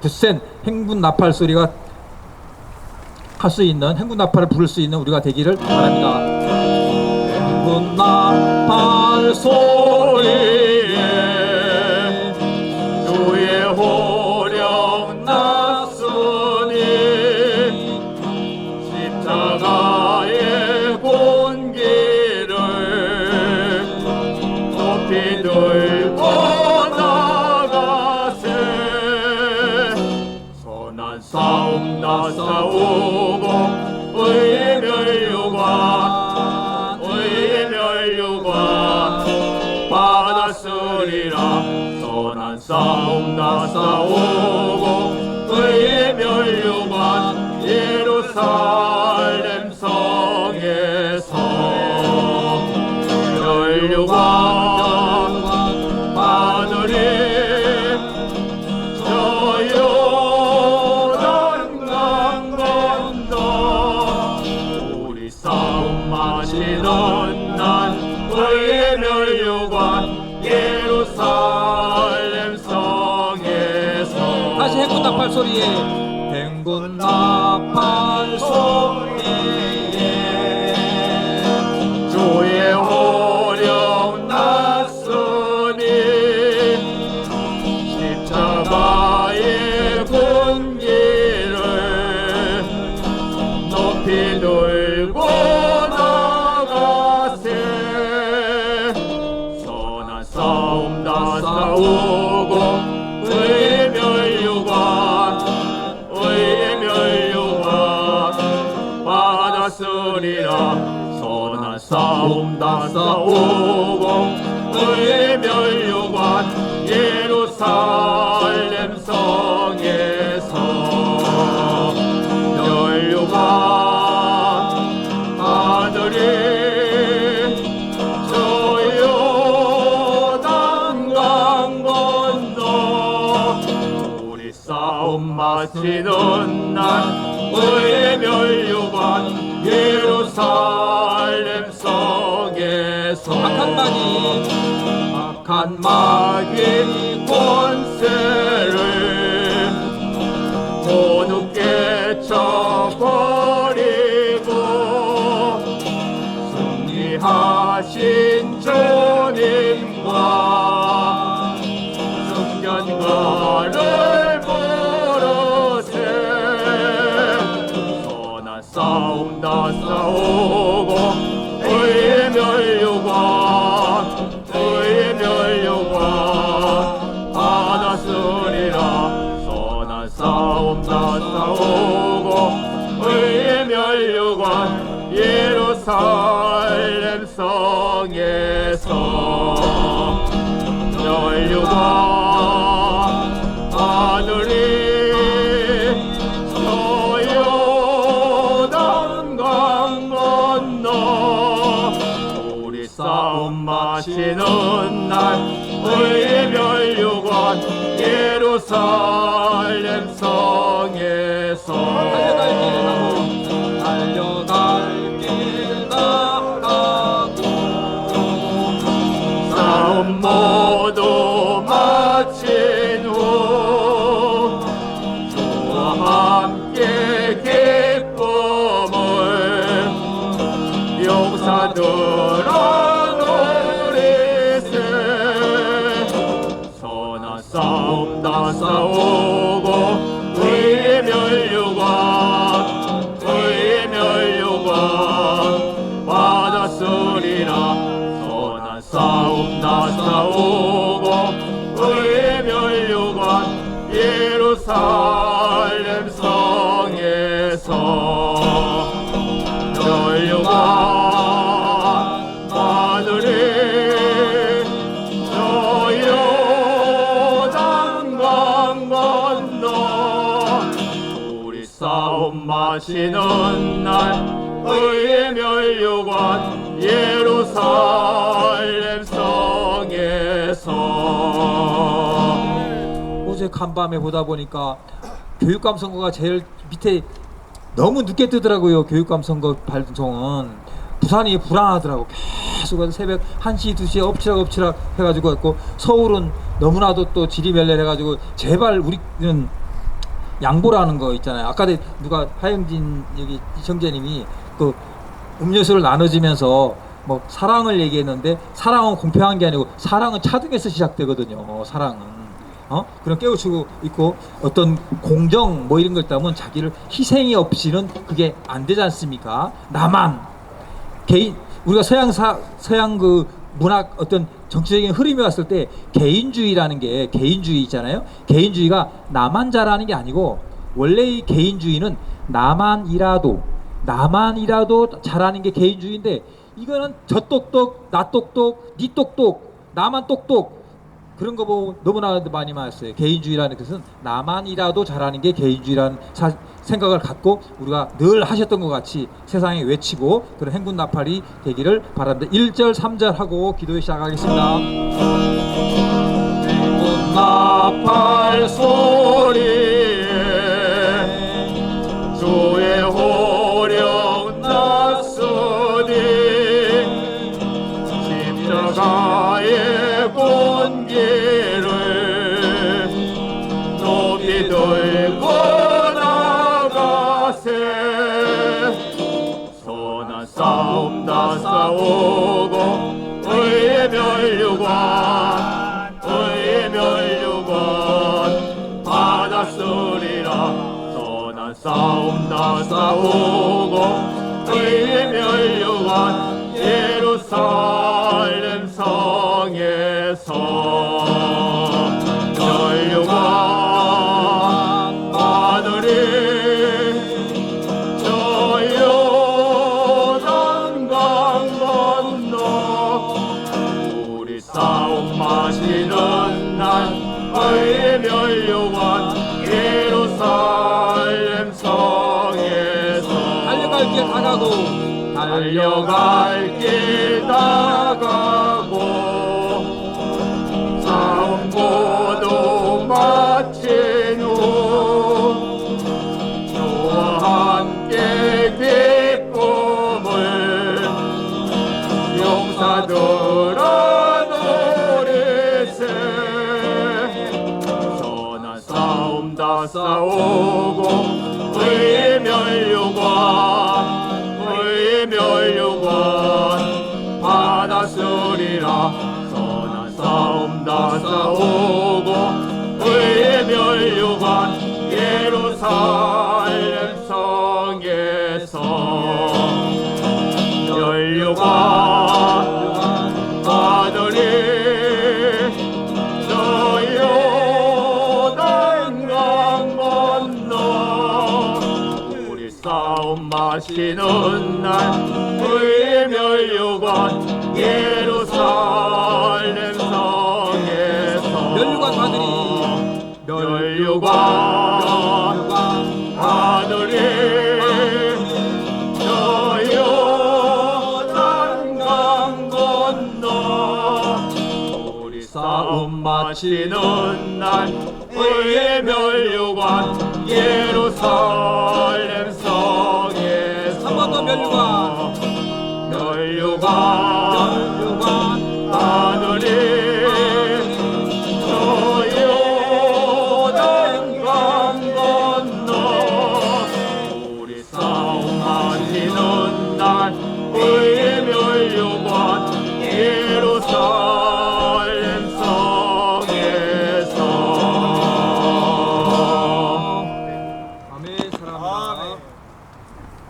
굳센 행군 나팔 소리가 할 수 있는 행군 나팔을 부를 수 있는 우리가 되기를 바랍니다. 행군 나팔 소리 멸류관 하늘이 저요단 강 건너 우리 싸움 마치는 날 의의 멸류관 예루살렘 성에서. 다시 행군 나팔 소리에. 행군 나팔 다 싸우고 의의 멸류관 의의 멸류관. 받았으리라. 선한 싸움 다 싸우 마치는 날 의의 멸류관 예루살렘 성에서 악한 마귀. 악한 마귀 권세를 모두 깨쳐버리고 승리하신 주님과 승전가 싸우고 의의 멸류관 의의 멸류관 받았으리라. 선한 싸움 다 싸우고 의의 멸류관 예루살렘 성에서 멸류관 마치는 날 의의 멸류관 예루살렘 성에서 선한 싸움 다 싸우고 의의 멸류관 의의 멸류관 받았으리라. 선한 싸움 다 싸우고 의의 멸류관 예루살렘 싸움 마치는 날 의의 멸류관 예루살렘 성에서 어제 간밤에 보다 보니까 교육감 선거가 제일 밑에 너무 늦게 뜨더라고요. 교육감 선거 발송은 부산이 불안하더라고. 계속 새벽 1시, 2시에 엎치락 엎치락 해가지고 했고 서울은 너무나도 또 지리멸렬 해가지고 제발 우리는 양보라는 거 있잖아요. 아까 누가 하영진 여기 정재님이 그 음료수를 나눠주면서 뭐 사랑을 얘기했는데 사랑은 공평한 게 아니고 사랑은 차등에서 시작되거든요. 사랑은. 어? 그런 깨우치고 있고 어떤 공정 뭐 이런 걸 있다면 자기를 희생이 없이는 그게 안 되지 않습니까? 나만 개인 우리가 서양 사 서양 그 문학 어떤 정치적인 흐름이 왔을 때 개인주의라는 게 개인주의 있잖아요. 개인주의가 나만 잘하는 게 아니고 원래 이 개인주의는 나만이라도 나만이라도 잘하는 게 개인주의인데 이거는 저 똑똑 나 똑똑 니 똑똑 나만 똑똑 그런 거 보고 너무나 많이 말했어요. 개인주의라는 것은 나만이라도 잘하는 게 개인주의라는 사- 생각을 갖고 우리가 늘 하셨던 것 같이 세상에 외치고 그런 행군 나팔이 되기를 바랍니다. 1절, 3절 하고 기도에 시작하겠습니다. 행군 나팔 소리에 주의 호령 다 싸우고 의의 멸류관 의의 멸류관. 받았으리라 선한 싸움 다 싸우고 의의 멸류관 예루살렘 성에서 달려갈 길 다가고 모두 마친 후 주와 함께 기쁨을 용사들아 노리세. 선한 싸움 다 싸우고 의의 멸류관 받았으리라 선한 싸움 다 싸우고 의의 멸류관 예루살렘 성에서 멸류관 아들이 저 요단강 건너 우리 싸움 마시는 날 멸류관 아들이 저 요단강 건너 우리 싸움 마치는 날 의의 멸류관